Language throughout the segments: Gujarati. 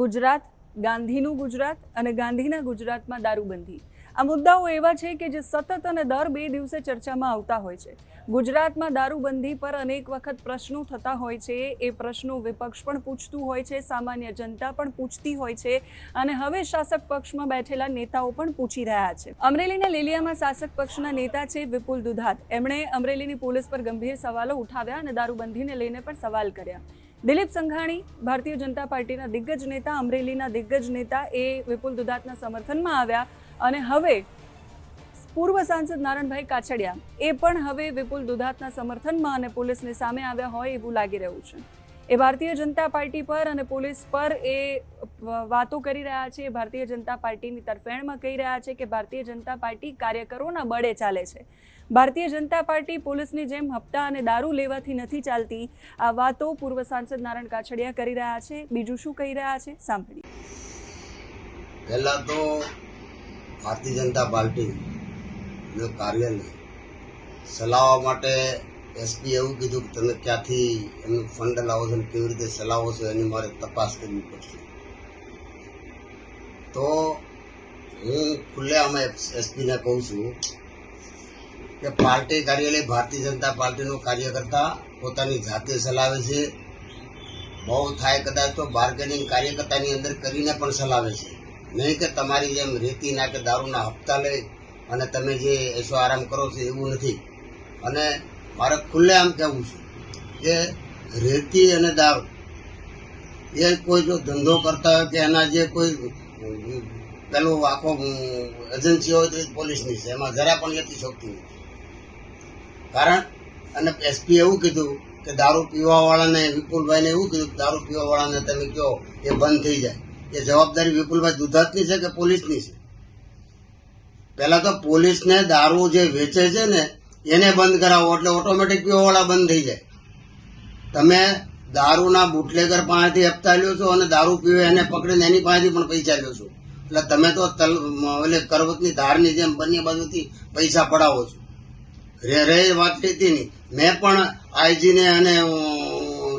ગુજરાત, ગાંધીનું ગુજરાત અને ગાંધીના ગુજરાતમાં દારૂબંધી. આ મુદ્દાઓ એવા છે કે જે સતત અને દર બે દિવસે ચર્ચામાં આવતા હોય છે. ગુજરાતમાં દારૂબંધી પર અનેક વખત પ્રશ્નો થતા હોય છે. એ પ્રશ્નો વિપક્ષ પણ પૂછતું હોય છે, સામાન્ય જનતા પણ પૂછતી હોય છે અને હવે શાસક પક્ષમાં બેઠેલા નેતાઓ પણ પૂછી રહ્યા છે. અમરેલીના લીલિયામાં શાસક પક્ષના નેતા છે વિપુલ દુધાત. એમણે અમરેલીની પોલીસ પર ગંભીર સવાલો ઉઠાવ્યા અને દારૂબંધીને લઈને પણ સવાલ કર્યા. દિલીપ સંઘાણી, ભારતીય જનતા પાર્ટીના દિગ્ગજ નેતા, અમરેલીના દિગ્ગજ નેતા એ વિપુલ દુધાતના સમર્થનમાં આવ્યા અને હવે પૂર્વ સાંસદ નારણભાઈ કાછડિયા એ પણ હવે વિપુલ દુધાતના સમર્થનમાં અને પોલીસની સામે આવ્યા હોય એવું લાગી રહ્યું છે. એ ભારતીય જનતા પાર્ટી પર અને પોલીસ પર એ વાતો કરી રહ્યા છે. ભારતીય જનતા પાર્ટીની તરફેણમાં કહી રહ્યા છે કે ભારતીય જનતા પાર્ટી કાર્યકરોના બળે ચાલે છે. ભારતીય જનતા પાર્ટી પોલીસની જેમ હપ્તા અને દારૂ લેવાથી નથી ચાલતી. આ વાતો પૂર્વ સાંસદ નારાયણ કાછડિયા કરી રહ્યા છે. બીજું શું કહી રહ્યા છે? સાંભળીએ. પહેલાં તો ભારતીય જનતા પાર્ટી કાર્યને ચલાવવા માટે એસપી એવું કીધું કે તમે ક્યાંથી એનું ફંડ લાવો છો અને કેવી રીતે ચલાવો છો એની મારે તપાસ કરવી પડશે. તો હું ખુલ્લેઆમ એસપીને કહું છું કે પાર્ટી કાર્યાલય ભારતીય જનતા પાર્ટીનું કાર્યકર્તા પોતાની જાતે ચલાવે છે. બહુ થાય કદાચ તો બાર્ગેનિંગ કાર્યકર્તાની અંદર કરીને પણ ચલાવે છે. નહીં કે તમારી જેમ રેતી ના કે દારૂના હપ્તા લઈ અને તમે જે એસો આરામ કરો છો એવું નથી. અને મારે ખુલ્લે આમ કહેવું છે કે રેતી અને દારૂ એ કોઈ જો ધંધો કરતા હોય કે એના જે કોઈ, પેલું આખો એજન્સી હોય તો એ પોલીસની છે. એમાં જરા પણ લેતી શકતી નથી. કારણ, અને એસપી એવું કીધું કે દારૂ પીવાવાળાને, વિપુલભાઈને એવું કીધું કે દારૂ પીવાવાળાને તમે કહો, એ બંધ થઈ જાય. એ જવાબદારી વિપુલભાઈ દુધાતની છે કે પોલીસની છે? પહેલાં તો પોલીસને દારૂ જે વેચે છે ને એને બંધ કરાવો એટલે ઓટોમેટિક પીવાવાળા બંધ થઈ જાય. તમે દારૂના બુટલેગર પાસેથી હપ્તા લ્યો છો અને દારૂ પીવે એને પકડીને એની પાસેથી પણ પૈસા લ્યો છો. એટલે તમે તો તલ એટલે કરવતની ધારની જેમ બંને બાજુથી પૈસા પડાવો છો. રે રે વાત હતી નહીં. મેં પણ આઈજીને અને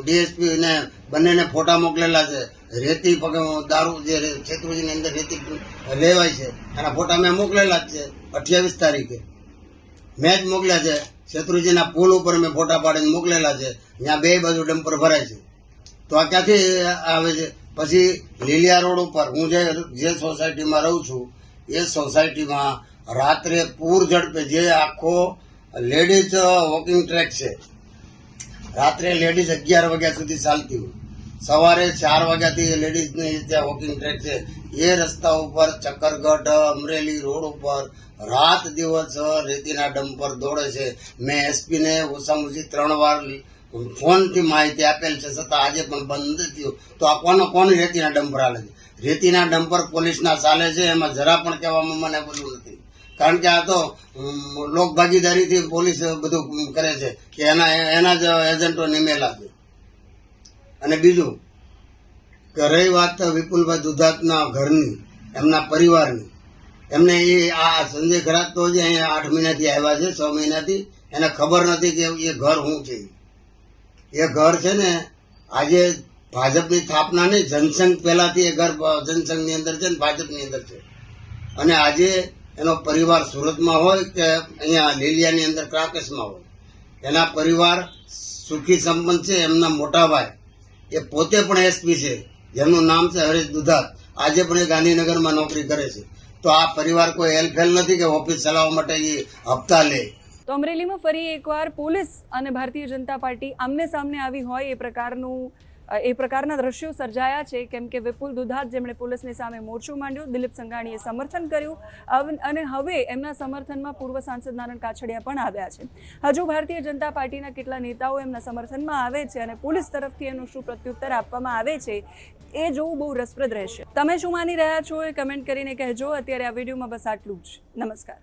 ડીએસપીને બંનેને ફોટા મોકલેલા છે. રેતી દારૂ જે છેત્રુજીની અંદર રેતી લેવાય છે. એના ફોટા મેં મોકલેલા જ છે અઠ્યાવીસ તારીખે. મેં જ મોકલ્યા છે. શેત્રુજીના પુલ ઉપર મેં ફોટા પાડીને મોકલેલા છે. ત્યાં બે બાજુ ડમ્પર ભરાય છે. તો આ ક્યાંથી આવે છે? પછી લીલિયા રોડ ઉપર હું જે જે સોસાયટીમાં રહું છું, એ સોસાયટીમાં રાત્રે પૂર ઝડપે જે આખો લેડીઝ વોકિંગ ટ્રેક છે. રાત્રે લેડીઝ અગિયાર વાગ્યા સુધી ચાલતી હોય. સવારે ચાર વાગ્યાથી લેડીઝની ત્યાં વોકિંગ ટ્રેક છે. એ રસ્તા ઉપર ચક્કરગઢ, અમરેલી રોડ ઉપર રાત દિવસ રેતીના ડમ્પર દોડે છે. મેં એસપીને ઓછામાં ઓછી ત્રણ વાર ફોનથી માહિતી આપેલ છે, છતાં આજે પણ બંધ નથી થયું. તો આ કોનો કોણ રેતીના ડમ્પર હાલે છે? રેતીના ડમ્પર પોલીસના ચાલે છે, એમાં જરા પણ કહેવામાં મને બોલું નથી. કારણ કે આ તો લોકભાગીદારીથી લોક ભાગીદારીથી પોલીસ બધું કરે છે, કે એના એના જ એજન્ટો નિમેલા છે અને બીજું કે રહી વાત વિપુલભાઈ દુધાતના ઘરની, એમના પરિવારની. એમને એ આ સંજય ખરાબ તો જે અહીંયા આઠ મહિનાથી આવ્યા છે, છ મહિનાથી. એને ખબર નથી કે એ ઘર શું છે. એ ઘર છે ને, આજે ભાજપની સ્થાપના નહીં, જનસંઘ પહેલાંથી એ ઘર જનસંઘની અંદર છે ને, ભાજપની અંદર છે. અને આજે એનો પરિવાર સુરતમાં હોય કે અહીંયા લીલિયાની અંદર ક્રાકેશમાં હોય. એના પરિવાર સુખી સંપન્ન છે, એમના મોટા ભાઈ. એ પોતે પણ એસપી છે. જેમનું નામ છે હરેશ દુધાત. આજે પણ એ ગાંધીનગરમાં નોકરી કરે છે. તો આ પરિવાર કોઈ હેલફેલ નથી કે ઓફિસ ચલાવવા માટે એ હપ્તા લે. તો અમરેલીમાં ફરી એકવાર પોલીસ અને ભારતીય જનતા પાર્ટી આમને સામને આવી હોય એ પ્રકારનું એ પ્રકારના દ્રશ્યો સર્જાયા છે. કેમ કે વિપુલ દુધાત, જેમણે પોલીસની સામે મોરચું માંડ્યો, દિલીપ સંઘાણીએ સમર્થન કર્યું. અને હવે એમના સમર્થનમાં પૂર્વ સાંસદ નારાયણ કાછડિયા પણ આવ્યા છે. હજુ ભારતીય જનતા પાર્ટીના કેટલા નેતાઓ એમના સમર્થનમાં આવે છે અને પોલીસ તરફથી એનું શું પ્રત્યુત્તર આપવામાં આવે છે, એ જોવું બહુ રસપ્રદ રહેશે. તમે શું માની રહ્યા છો એ કમેન્ટ કરીને કહેજો. અત્યારે આ વિડીયોમાં બસ આટલું જ. નમસ્કાર.